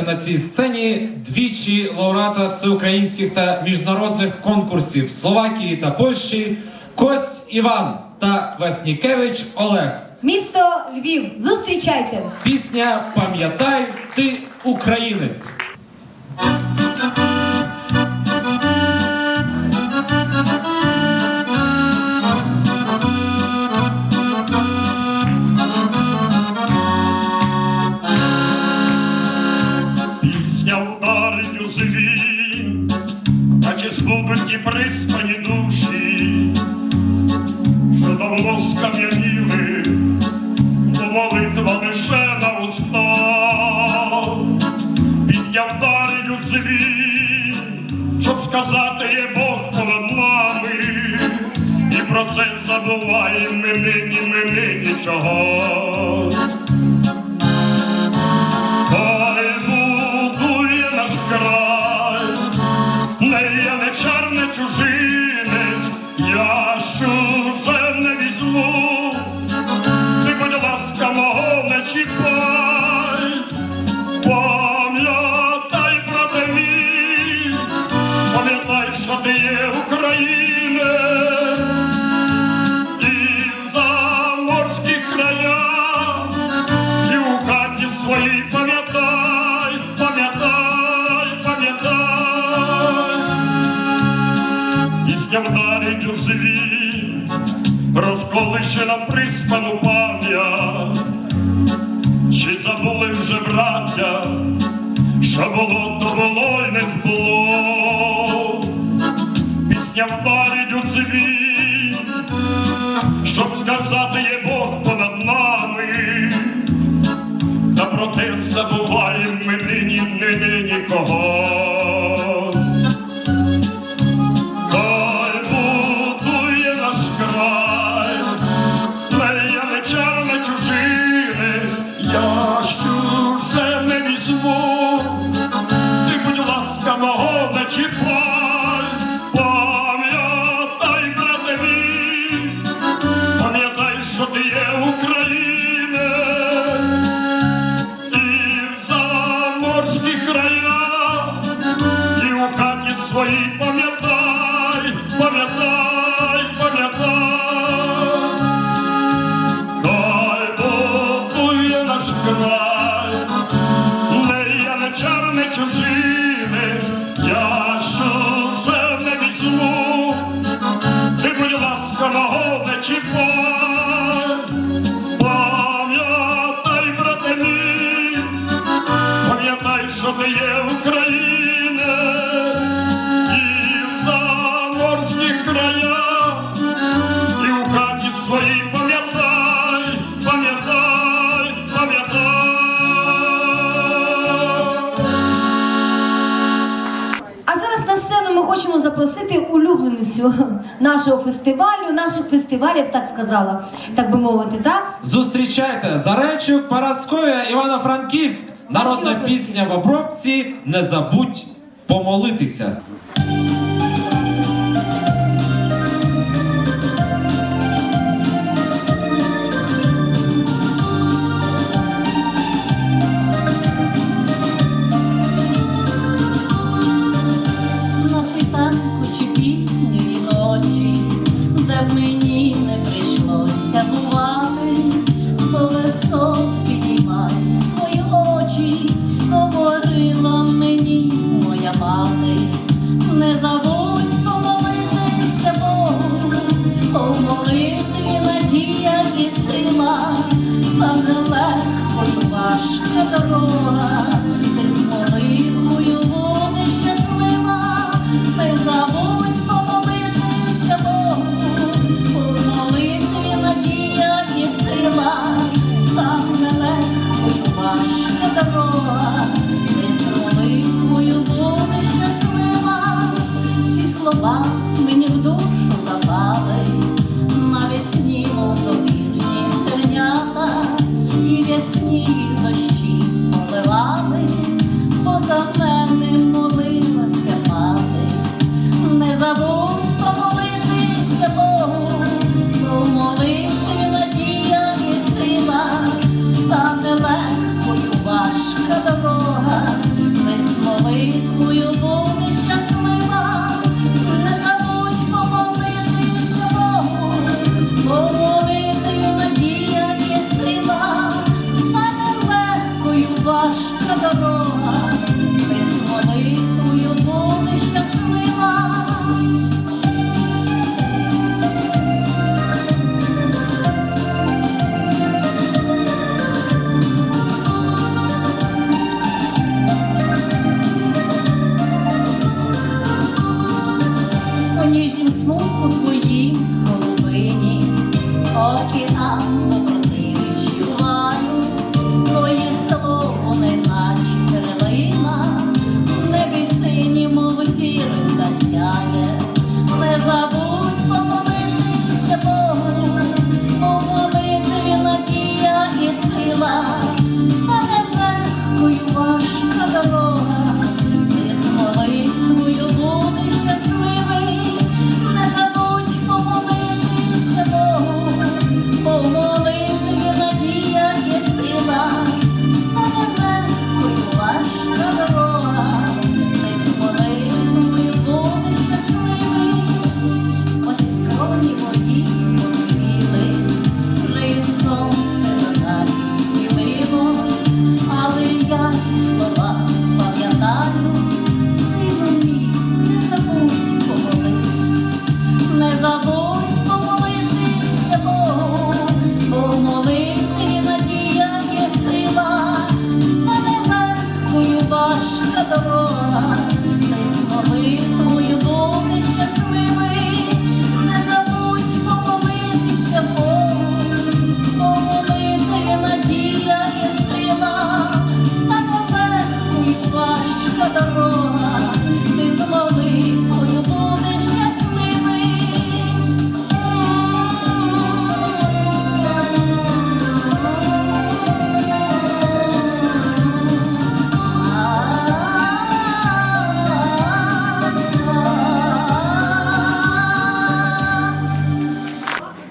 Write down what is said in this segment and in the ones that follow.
Зустрічайте на цій сцені двічі лауреата всеукраїнських та міжнародних конкурсів Словакії та Польщі Кость Іван та Кваснікевич Олег. Місто Львів. Зустрічайте! Пісня Пам'ятай, ти українець. Згубить і приспані душі, що давно скам'яніли, молитва лише на устах. Пісня вдарить у звін, щоб сказати є Бог понад нами, і про це забуваємо ми нині, ми нині чого. Хай будує наш край, чужинець, я чуже не візьму, ти, будь ласка, мого не чіпай, пам'ятай, брате мій, пам'ятай, що ти є Україна, і заморські края. І у хаті своїй розколише нам приспану ми хочемо запросити улюбленицю нашого фестивалю, наших фестивалів, так сказала, так би мовити, так? Зустрічайте Заречук, Парасковія, Івано-Франківськ. Народна пісня в обробці Не забудь помолитися. Та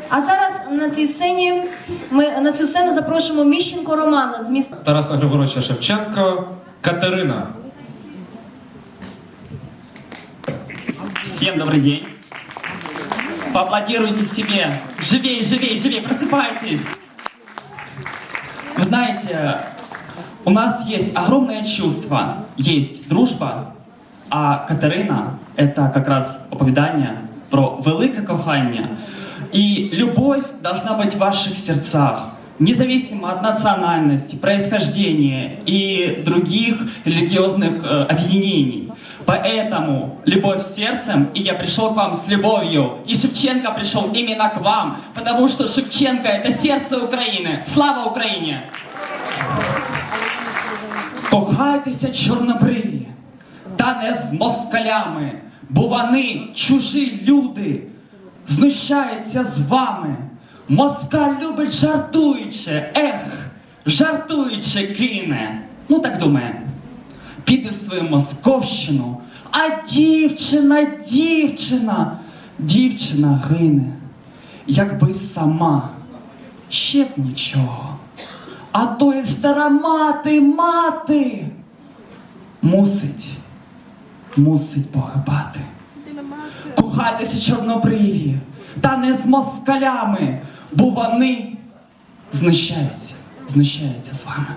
А зараз на цій сцені ми на цю сцену запрошуємо Міщенко Романа з міста. Тараса Григоровича Шевченко, Катерина. Всем добрый день. Поаплодируйте себе. Живей, живей, живей, просыпайтесь. Вы знаете, у нас есть огромное чувство. Есть дружба, а Катерина — это как раз оповідання про велике кохання. И любовь должна быть в ваших сердцах, независимо от национальности, происхождения и других религиозных э, объединений. Поэтому любовь сердцем, и я пришел к вам с любовью. И Шевченко пришел именно к вам, потому что Шевченко это сердце Украины. Слава Украине! Кохайтеся чорнобриві, та не з москалями, бо вони чужі люди, знущаються з вами. Москаль любить жартуючи, ех, жартуючи кине. Ну так думає. Піде в свою московщину, а дівчина, дівчина, дівчина гине, якби сама, ще б нічого. А то і стара мати, мати мусить, мусить погибати. Кохайтеся чорнобриві, та не з москалями, бо вони знущаються, знущаються з вами.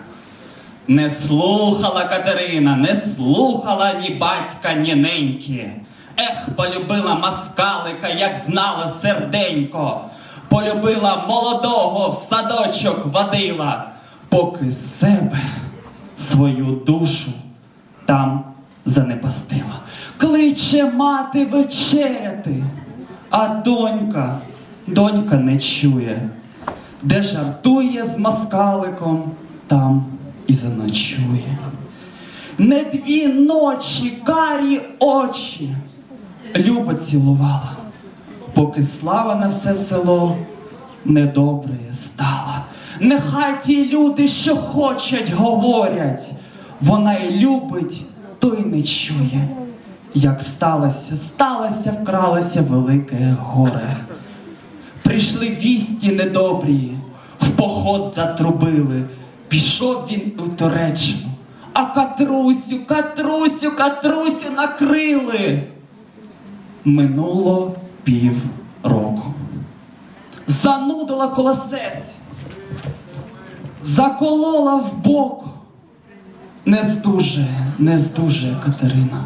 Не слухала Катерина, не слухала ні батька, ні неньки. Ех, полюбила москалика, як знала серденько. Полюбила молодого в садочок водила, поки себе свою душу там занепастила. Кличе мати вечеряти, а донька, донька не чує, де жартує з москаликом, там і заночує. Не дві ночі карі очі Люба цілувала, поки слава на все село недобре стала. Нехай ті люди, що хочуть, говорять, вона й любить, то й не чує. Як сталося, сталося, вкралося велике горе. Прийшли вісті недобрі, в поход затрубили. Пішов він у Туреччину, а Катрусю, Катрусю, Катрусю накрили. Минуло пів року. Занудила коло серця, заколола в бок. Не здужує, не здужує Катерина.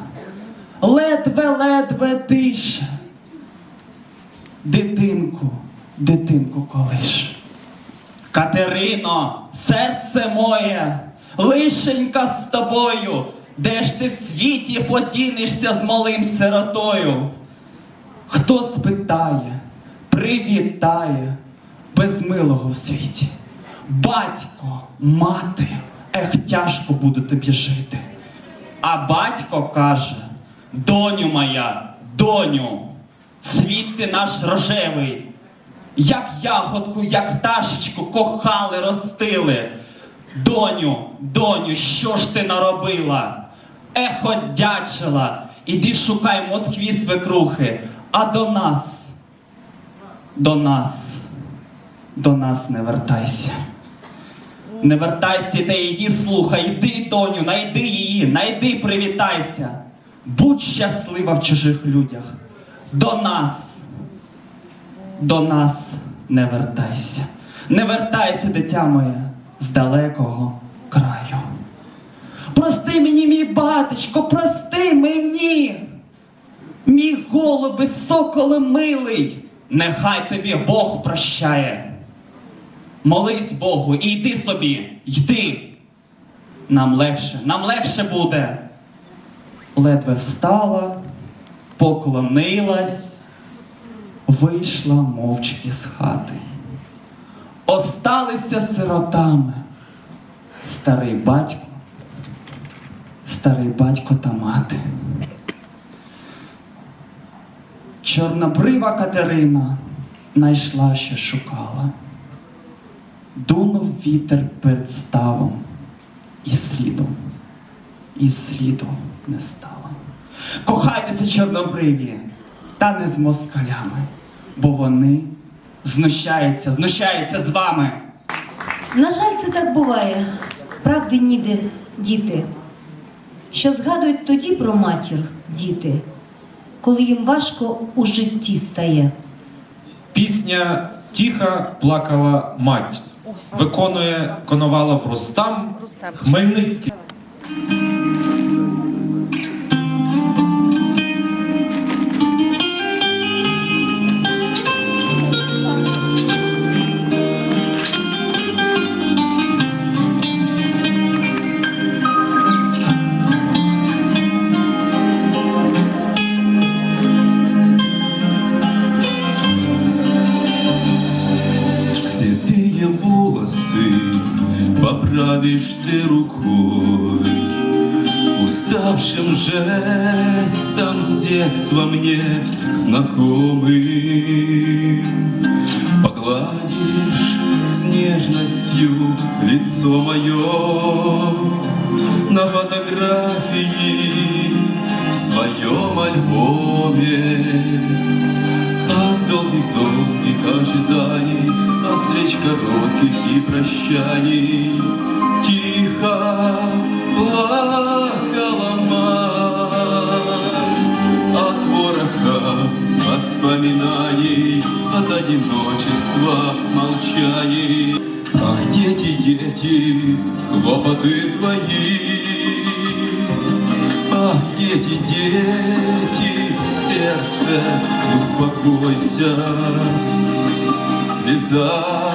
Ледве-ледве дише. Дитинку, дитинку колиш. Катерино, серце моє, лишенька з тобою, де ж ти в світі подінешся з малим сиротою? Хто спитає, привітає, без милого в світі. Батько, мати, ех, тяжко буде тобі жити. А батько каже: доню моя, доню, цвіт ти наш рожевий, як ягодку, як пташечку кохали, ростили. Доню, доню, що ж ти наробила? Ехо дячила, іди шукай Москві свекрухи, а до нас, до нас, до нас не вертайся. Не вертайся та її слухай, йди, доню, найди її, найди, привітайся. Будь щаслива в чужих людях. До нас, до нас не вертайся. Не вертайся, дитя моє, з далекого краю. Прости мені, мій батечко, прости мені. Мій голуби, соколе милий, нехай тобі Бог прощає. Молись Богу і йди собі, йди. Нам легше, нам легше буде. Ледве встала, поклонилась, вийшла мовчки з хати. Осталися сиротами старий батько, старий батько та мати. Чорнобрива Катерина найшла, що шукала. Дунув вітер перед ставом, і слідом, і сліду не стало. Кохайтеся, чорнобриві, та не з москалями, бо вони знущаються, знущаються з вами. На жаль, це так буває. Правди ніде, діти. Що згадують тоді про матір, діти, коли їм важко у житті стає. Пісня Тіха плакала мать. Виконує Коновалов Рустам Хмельницький. Уставшим жестом с детства мне знакомым. Погладишь с нежностью лицо мое На фотографии в своем альбоме. От долгих-долгих ожиданий, От встреч коротких и прощаний воспоминаний. От одиночества молчаний. Ах, дети, дети, хлопоты твои. Ах, дети, дети, сердце, успокойся. Слеза